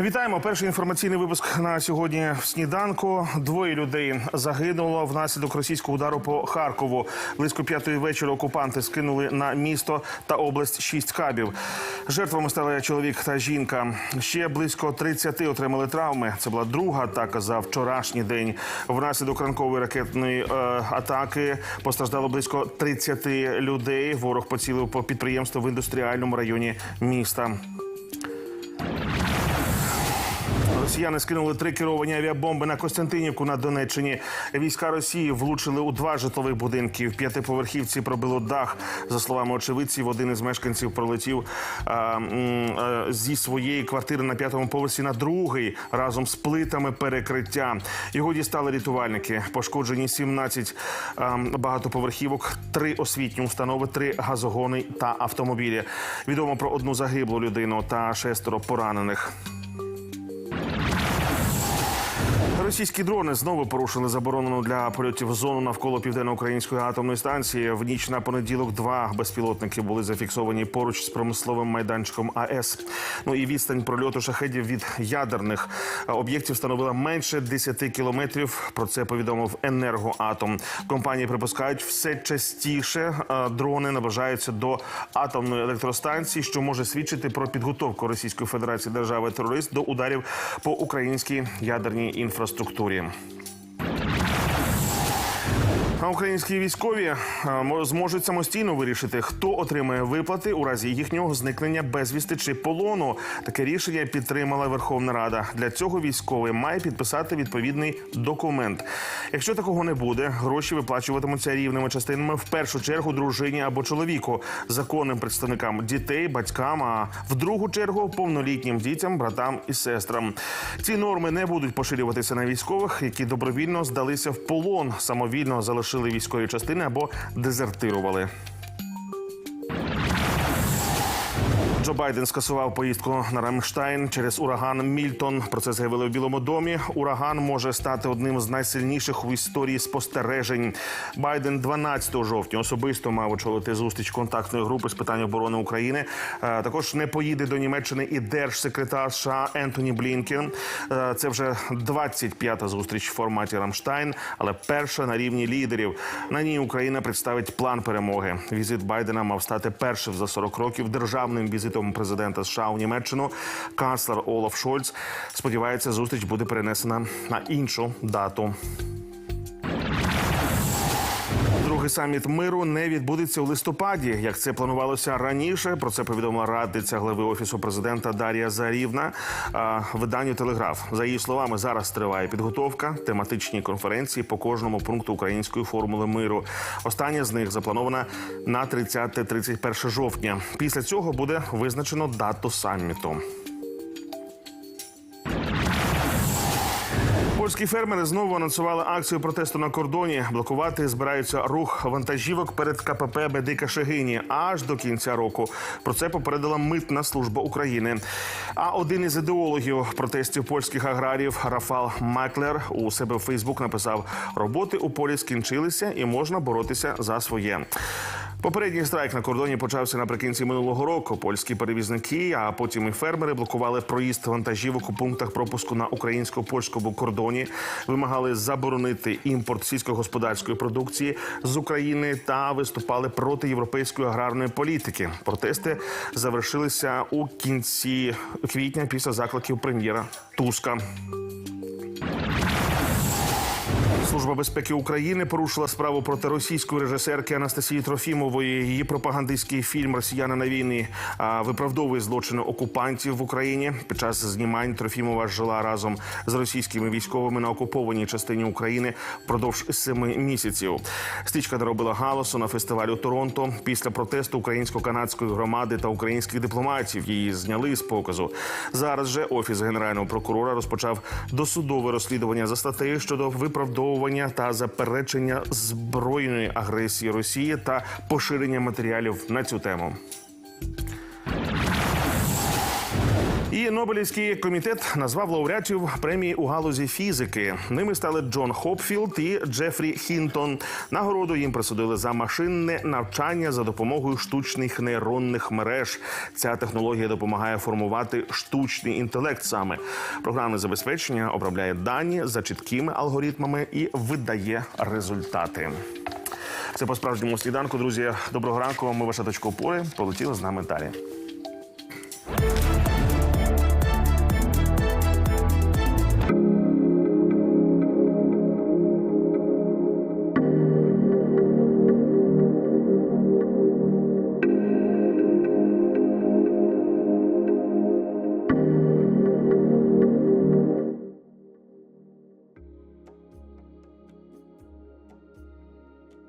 Вітаємо. Перший інформаційний випуск на сьогодні в сніданку. Двоє людей загинуло внаслідок російського удару по Харкову. Близько п'ятої вечора окупанти скинули на місто та область шість кабів. Жертвами стали чоловік та жінка. Ще близько 30 отримали травми. Це була друга атака за вчорашній день. Внаслідок ранкової ракетної е, атаки постраждало близько 30 людей. Ворог поцілив по підприємству в індустріальному районі міста. Росіяни скинули три керовані авіабомби на Костянтинівку на Донеччині. Війська Росії влучили у два житлових будинки. В п'ятиповерхівці пробило дах. За словами очевидців, один із мешканців пролетів а, а, зі своєї квартири на п'ятому поверсі на другий разом з плитами перекриття. Його дістали рятувальники. Пошкоджені 17 а, багатоповерхівок, три освітні установи, три газогони та автомобілі. Відомо про одну загиблу людину та шестеро поранених. Російські дрони знову порушили заборонену для польотів зону навколо південноукраїнської атомної станції. В ніч на понеділок два безпілотники були зафіксовані поруч з промисловим майданчиком АЕС. Ну і відстань прольоту шахедів від ядерних об'єктів становила менше 10 кілометрів. Про це повідомив енергоатом. Компанії припускають все частіше е, дрони наближаються до атомної електростанції, що може свідчити про підготовку Російської Федерації держави терорист до ударів по українській ядерній інфраструктурі структурі. А українські військові мо- зможуть самостійно вирішити, хто отримає виплати у разі їхнього зникнення безвісти чи полону. Таке рішення підтримала Верховна Рада. Для цього військовий має підписати відповідний документ. Якщо такого не буде, гроші виплачуватимуться рівними частинами в першу чергу дружині або чоловіку, законним представникам дітей, батькам, а в другу чергу повнолітнім дітям, братам і сестрам. Ці норми не будуть поширюватися на військових, які добровільно здалися в полон, самовільно залишили військові частини або дезертирували. Джо Байден скасував поїздку на Рамштайн через ураган Мільтон. Про це заявили в Білому домі. Ураган може стати одним з найсильніших у історії спостережень. Байден 12 жовтня особисто мав очолити зустріч контактної групи з питань оборони України. Е, Також не поїде до Німеччини і держсекретар США Ентоні Блінкен. Е, Це вже 25-та зустріч в форматі Рамштайн, але перша на рівні лідерів. На ній Україна представить план перемоги. Візит Байдена мав стати першим за 40 років державним візитом президента США у Німеччину. Канцлер Олаф Шольц сподівається, зустріч буде перенесена на іншу дату. Другий саміт миру не відбудеться у листопаді, як це планувалося раніше. Про це повідомила радниця глави офісу президента Дар'я Зарівна виданню Телеграф. За її словами, зараз триває підготовка тематичні конференції по кожному пункту української формули миру. Остання з них запланована на 30-31 жовтня. Після цього буде визначено дату саміту. Польські фермери знову анонсували акцію протесту на кордоні. Блокувати збираються рух вантажівок перед КПП Бедика Шегині аж до кінця року. Про це попередила митна служба України. А один із ідеологів протестів польських аграріїв Рафал Маклер у себе в Фейсбук написав: роботи у полі скінчилися і можна боротися за своє. Попередній страйк на кордоні почався наприкінці минулого року. Польські перевізники, а потім і фермери блокували проїзд вантажівок у пунктах пропуску на українсько-польському кордоні, вимагали заборонити імпорт сільськогосподарської продукції з України та виступали проти європейської аграрної політики. Протести завершилися у кінці квітня після закликів прем'єра Туска. Служба безпеки України порушила справу проти російської режисерки Анастасії Трофімової. Її пропагандистський фільм Росіяни на війні виправдовує злочини окупантів в Україні. Під час знімань Трофімова жила разом з російськими військовими на окупованій частині України впродовж семи місяців. Стічка наробила галасу на фестивалі у Торонто. Після протесту українсько-канадської громади та українських дипломатів її зняли з показу. Зараз же офіс генерального прокурора розпочав досудове розслідування за статтею щодо виправдовування та заперечення збройної агресії Росії та поширення матеріалів на цю тему. І Нобелівський комітет назвав лауреатів премії у галузі фізики. Ними стали Джон Хопфілд і Джефрі Хінтон. Нагороду їм присудили за машинне навчання за допомогою штучних нейронних мереж. Ця технологія допомагає формувати штучний інтелект. Саме програмне забезпечення обробляє дані за чіткими алгоритмами і видає результати. Це по справжньому сніданку. Друзі, доброго ранку. Ми ваша точка опори. Полетіли з нами далі.